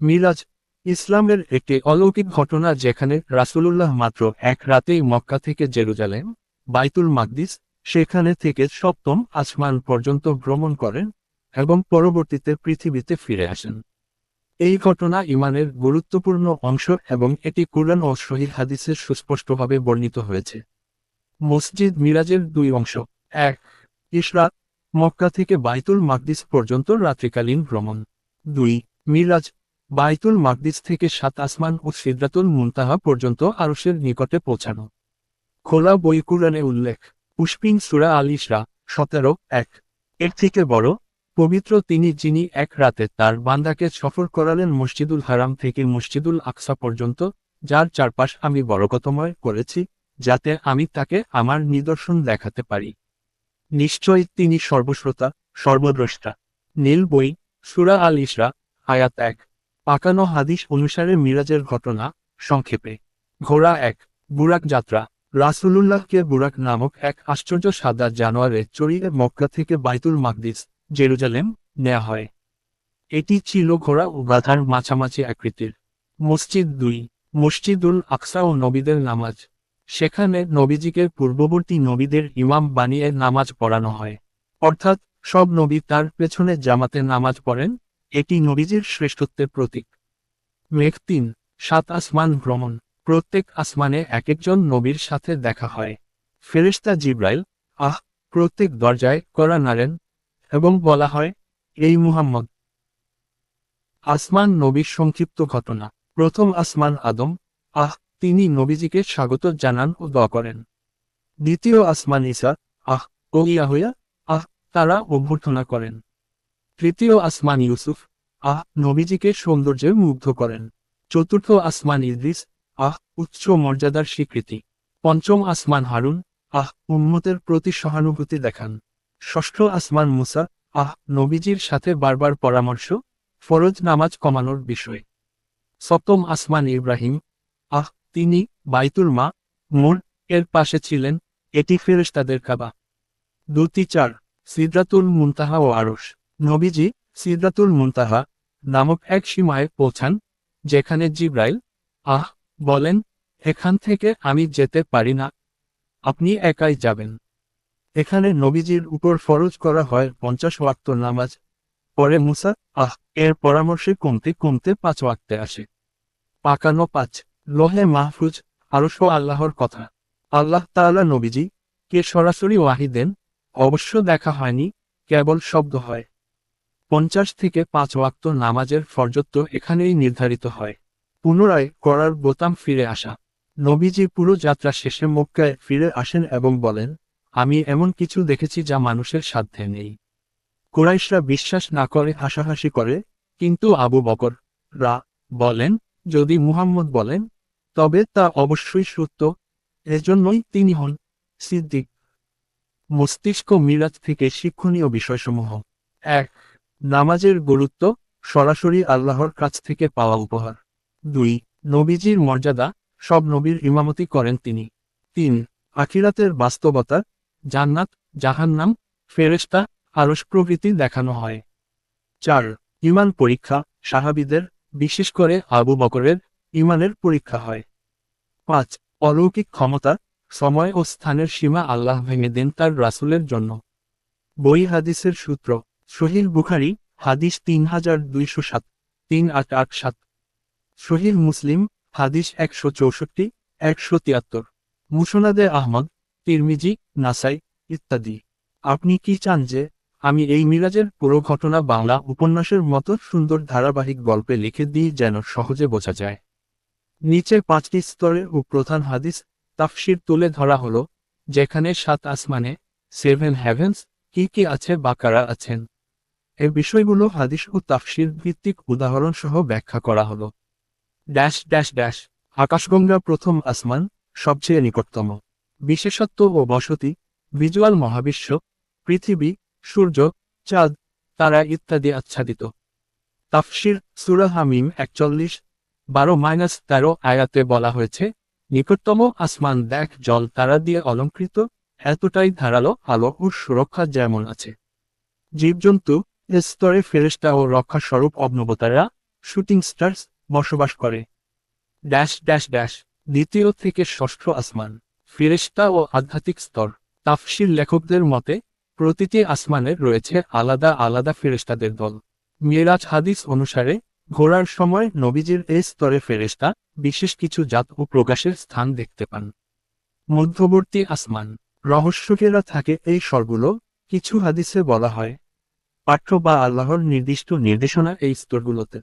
মিরাজ ইসলামের একটি অলৌকিক ঘটনা যেখানে রাসূলুল্লাহ মাত্র এক রাতেই মক্কা থেকে জেরুজালেম, বাইতুল মাকদিস, সেখানে থেকে সপ্তম আসমান পর্যন্ত ভ্রমণ করেন এবং পরবর্তীতে পৃথিবীতে ফিরে আসেন। এই ঘটনা ইমানের গুরুত্বপূর্ণ অংশ এবং এটি কুরআন ও শহীদ হাদিসে সুস্পষ্টভাবে বর্ণিত হয়েছে। মসজিদ মিরাজের দুই অংশ। এক ইসরা মক্কা থেকে বাইতুল মাকদিস পর্যন্ত রাত্রিকালীন ভ্রমণ। দুই, মিরাজ বাইতুল মাকদিস থেকে সাত আসমান ও সিদ্রাতুল মুনতাহা পর্যন্ত আরশের নিকটে পৌঁছানো। খোলা বই কুরআনে উল্লেখ। পুষ্পিং সুরা আল ইসরা সতেরো, এক। এর থেকে বড়, পবিত্র তিনি যিনি এক রাতে তার বান্দাকে সফর করালেন মসজিদুল হারাম থেকে মসজিদুল আকসা পর্যন্ত, যার চারপাশ আমি বরকতময় করেছি, যাতে আমি তাকে আমার নিদর্শন দেখাতে পারি। নিশ্চয়ই তিনি সর্বশ্রোতা, সর্বদ্রষ্টা। নীল বই, সুরা আল ইসরা আয়াত এক। পাকানো হাদিস অনুসারে মিরাজের ঘটনা, সংক্ষেপে। ঘোড়া এক, বুরাক যাত্রা। রাসুলুল্লাহকে বুরাক নামক এক আশ্চর্য সাদা জানোয়ারে চড়িয়ে মক্কা থেকে বাইতুল মাকদিস, জেরুজালেম, নেয়া হয়। এটি ছিল ঘোড়া ও গাধার মাঝামাঝি আকৃতির। মসজিদ দুই, মসজিদুল আকসা ও নবীদের নামাজ। সেখানে নবীজিকে পূর্ববর্তী নবীদের ইমাম বানিয়ে নামাজ পড়ানো হয়। অর্থাৎ সব নবী তার পেছনে জামাতে নামাজ পড়েন এটি নবীজির শ্রেষ্ঠত্বের প্রতীক। মেঘ তিন, সাত আসমান ভ্রমণ। প্রত্যেক আসমানে এক একজন নবীর সাথে দেখা হয়। ফেরেশতা জিব্রাইল, আহ, প্রত্যেক দরজায় করা নাড়েন এবং বলা হয়, এই মুহাম্মদ। আসমান নবীর সংক্ষিপ্ত ঘটনা। প্রথম আসমান আদম, আহ, তিনি নবীজিকে স্বাগত জানান ও দোয়া করেন। দ্বিতীয় আসমান ইসা আহ, ও ইয়াহইয়া আহ, তারা অভ্যর্থনা করেন। তৃতীয় আসমান ইউসুফ, আহ, নবীজিকে সৌন্দর্যে মুগ্ধ করেন। চতুর্থ আসমান ইদ্রিস, আহ, উচ্চ মর্যাদার স্বীকৃতি। পঞ্চম আসমান হারুন, আহ, উম্মতের প্রতি সহানুভূতি দেখান। ষষ্ঠ আসমান মুসা, আহ, নবীজির সাথে বারবার পরামর্শ, ফরজ নামাজ কমানোর বিষয়। সপ্তম আসমান ইব্রাহিম, আহ, তিনি বাইতুল মা, মোর, এর পাশে ছিলেন, এটি ফেরেশতাদের কাবা। দুটি চার, সিদ্রাতুল মুনতাহা ও আরস নবীজি সিদ্রাতুল মুনতাহা নামক এক সীমায় পৌঁছান, যেখানে জিব্রাইল, আহ, বলেন, এখান থেকে আমি যেতে পারি না। আপনি একাই যাবেন। এখানে নবীজির উপর ফরজ করা হয় পঞ্চাশ ওয়াক্ত নামাজ। পরে মুসা, আহ, এর পরামর্শে কমতে কমতে পাঁচ ওয়াক্তে আসে। পাকানো পাঁচ, লোহে মাহফুজ, আরশ আল্লাহর কথা। আল্লাহ তাআলা নবীজি, কে সরাসরি ওয়াহি দেন? অবশ্য দেখা হয়নি, কেবল শব্দ হয়। পঞ্চাশ থেকে পাঁচ ওয়াক্ত নামাজের ফরজত্ব এখানেই নির্ধারিত হয়। পুনরায় করার বোতাম ফিরে আসা। নবীজি পুরো যাত্রা শেষে মক্কায় ফিরে আসেন এবং বলেন, আমি এমন কিছু দেখেছি যা মানুষের সাধ্যে নেই। কুরাইশরা বিশ্বাস না করে, হাসাহাসি করে, কিন্তু আবু বকর রা বলেন, যদি মুহাম্মদ বলেন, তবে তা অবশ্যই সত্য। এজন্যই তিনি হন সিদ্দিক। মস্তিষ্ক মিরাজ থেকে শিক্ষণীয় বিষয়সমূহ। এক নামাজের গুরুত্ব সরাসরি আল্লাহর কাছ থেকে পাওয়া উপহার। দুই, নবীজির মর্যাদা, সব নবীর ইমামতি করেন তিনি। তিন, আখিরাতের বাস্তবতা, জান্নাত, জাহান্নাম, ফেরেশতা আরস প্রভৃতি দেখানো হয়। চার, ইমান পরীক্ষা, সাহাবিদের, বিশেষ করে আবু বকরের, ইমানের পরীক্ষা হয়। পাঁচ, অলৌকিক ক্ষমতা, সময় ও স্থানের সীমা আল্লাহ ভেঙে দেন তার রাসুলের জন্য। বই হাদিসের সূত্র শহীল বুখারি, হাদিস তিন হাজার দুইশো সাত, তিন আট আট সাত। শহীল মুসলিম, হাদিস একশো চৌষট্টি, একশো তিয়াত্তর। মুসনাদে আহমদ, তিরমিজি, নাসাই ইত্যাদি। আপনি কি চান যে আমি এই মিরাজের পুরো ঘটনা বাংলা উপন্যাসের মতো সুন্দর ধারাবাহিক গল্পে লিখে দিই যেন সহজে বোঝা যায়? নিচে পাঁচটি স্তরে ও প্রধান হাদিস তাফসির তুলে ধরা হলো, যেখানে সাত আসমানে, সেভেন হ্যাভেন্স কি কি আছে বা কারা আছেন? এ বিষয়গুলো হাদিস ও তাফসির ভিত্তিক উদাহরণ সহ ব্যাখ্যা করা হলো। ড্যাশ ড্যাশ ড্যাশ, আকাশগঙ্গা প্রথম আসমান, সবচেয়ে নিকটতম। বিশেষত্ব ও বসতি, ভিজুয়াল মহাবিশ্ব, পৃথিবী, সূর্য, চাঁদ, তারা ইত্যাদি আচ্ছাদিত। তাফসির সুরা হামিম একচল্লিশ, বারো মাইনাস তেরো আয়াতে বলা হয়েছে, নিকটতম আসমান দেখ জল তারা দিয়ে অলঙ্কৃত, এতটাই ধারালো আলো ও সুরক্ষা যেমন আছে। জীবজন্তু স্তরে ফেরেস্তা ও রক্ষা স্বরূপ অগ্নবতারা শুটিং স্টার্স বসবাস করে। ড্যাশ ড্যাশ ড্যাশ, দ্বিতীয় থেকে ষষ্ঠ আসমান ফিরেস্তা ও আধ্যাত্মিক স্তর। তাফসির লেখকদের মতে, প্রতিটি আসমানের রয়েছে আলাদা আলাদা ফেরেস্তাদের দল। মিরাজ হাদিস অনুসারে ঘোরার সময় নবীজির এ স্তরে ফেরেস্তা বিশেষ কিছু জাত ও প্রকাশের স্থান দেখতে পান। মধ্যবর্তী আসমান, রহস্যকেরা থাকে এই স্বরগুলো, কিছু হাদিসে বলা হয়। পাঠ্য বা আল্লাহর নির্দিষ্ট নির্দেশনা এই স্তরগুলোতে।